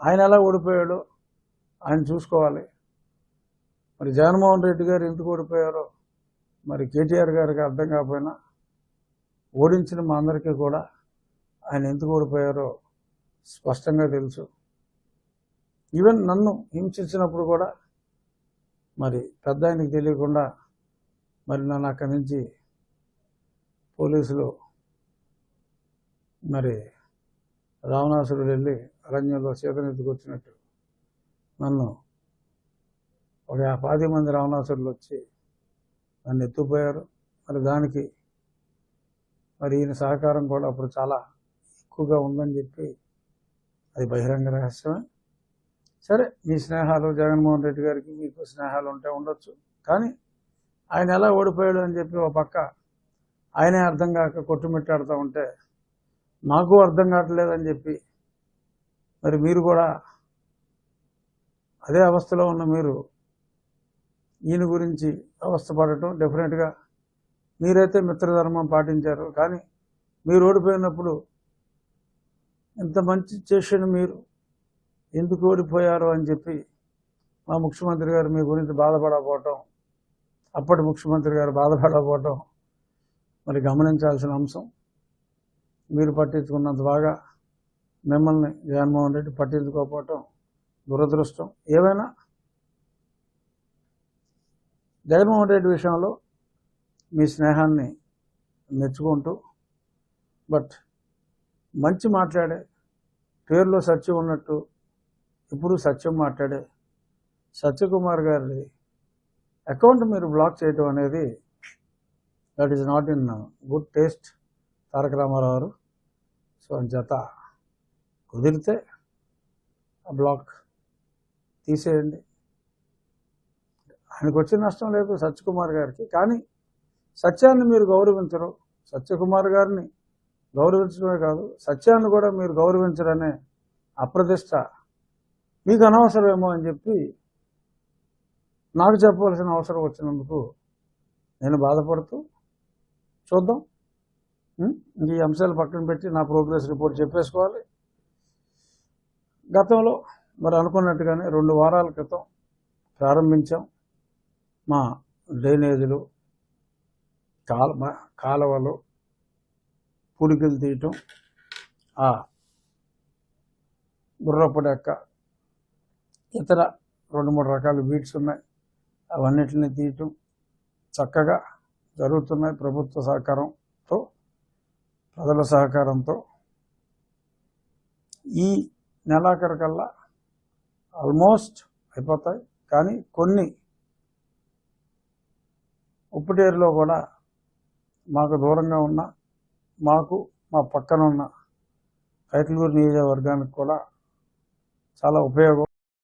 ఆయన ఎలా ఓడిపోయాడో ఆయన చూసుకోవాలి. మరి జగన్మోహన్ రెడ్డి గారు ఎందుకు ఓడిపోయారో మరి కేటీఆర్ గారికి అర్థం కాకపోయినా ఓడించిన మా అందరికీ కూడా ఆయన ఎందుకు ఓడిపోయారో స్పష్టంగా తెలుసు. ఈవెన్ నన్ను హింసించినప్పుడు కూడా మరి పెద్ద ఆయనకి తెలియకుండా మరి నన్ను అక్కడి నుంచి పోలీసులు మరి రావణాసురుడు వెళ్ళి అరణ్యంలో సీతను ఎత్తుకొచ్చినట్టు నన్ను ఒక పాతి మంది రావణాసురులు వచ్చి నన్ను ఎత్తుపోయారు మరి దానికి మరి ఈయన సహకారం కూడా అప్పుడు చాలా ఎక్కువగా ఉందని చెప్పి అది బహిరంగ రహస్యమే. సరే మీ స్నేహాలు జగన్మోహన్ రెడ్డి గారికి మీకు స్నేహాలు ఉంటే ఉండొచ్చు. కానీ ఆయన ఎలా ఓడిపోయాడు అని చెప్పి ఒక పక్క ఆయనే అర్థం కాక కొట్టుమిట్టాడుతూ ఉంటే నాకు అర్థం కావట్లేదని చెప్పి మరి మీరు కూడా అదే అవస్థలో ఉన్న మీరు ఈయన గురించి అవస్థపడటం డెఫినెట్గా మీరైతే మిత్రధర్మం పాటించారు. కానీ మీరు ఓడిపోయినప్పుడు ఇంత మంచి చేసిన మీరు ఎందుకు ఓడిపోయారు అని చెప్పి మా ముఖ్యమంత్రి గారు మీ గురించి బాధపడకపోవటం అప్పటి ముఖ్యమంత్రి గారు బాధపడకపోవటం మరి గమనించాల్సిన అంశం. మీరు పట్టించుకున్నంత బాగా మిమ్మల్ని జగన్మోహన్ రెడ్డి పట్టించుకోకపోవటం దురదృష్టం. ఏవైనా జగన్మోహన్ రెడ్డి విషయంలో మీ స్నేహాన్ని మెచ్చుకుంటూ బట్ మంచి మాట్లాడే పేరులో సత్యం ఉన్నట్టు ఇప్పుడు సత్యం మాట్లాడే సత్యకుమార్ గారి అకౌంట్ మీరు బ్లాక్ చేయటం అనేది that is not in good taste Taraka Rama Rao గారు. సో అంచేత కుదిరితే ఆ బ్లాక్ తీసేయండి. ఆయనకు వచ్చిన నష్టం లేదు సత్యకుమార్ గారికి. కానీ సత్యాన్ని మీరు గౌరవించరు. సత్యకుమార్ గారిని గౌరవించడమే కాదు సత్యాన్ని కూడా మీరు గౌరవించరనే అప్రతిష్ట మీకు అనవసరమేమో అని చెప్పి నాకు చెప్పవలసిన అవసరం వచ్చినందుకు నేను బాధపడుతూ చూద్దాం. ఈ అంశాలు పక్కన పెట్టి నా ప్రోగ్రెస్ రిపోర్ట్ చెప్పేసుకోవాలి. గతంలో మరి అనుకున్నట్టుగానే రెండు వారాల క్రితం ప్రారంభించాం. మా డ్రైనేజీలు కాల కాలువలు పుడికలు తీయటం ఆ గుర్రపు డెక్క ఇతర రెండు మూడు రకాల బీట్స్ ఉన్నాయి. అవన్నిటిని తీయటం చక్కగా జరుగుతున్నాయి. ప్రభుత్వ సహకారం ప్రజల సహకారంతో ఈ నెలాఖరు కల్లా ఆల్మోస్ట్ అయిపోతాయి. కానీ కొన్ని ఉప్పుటేరులో కూడా మాకు దూరంగా ఉన్న మాకు మా పక్కన ఉన్న కైకలూరు నియోజకవర్గానికి కూడా చాలా ఉపయోగం.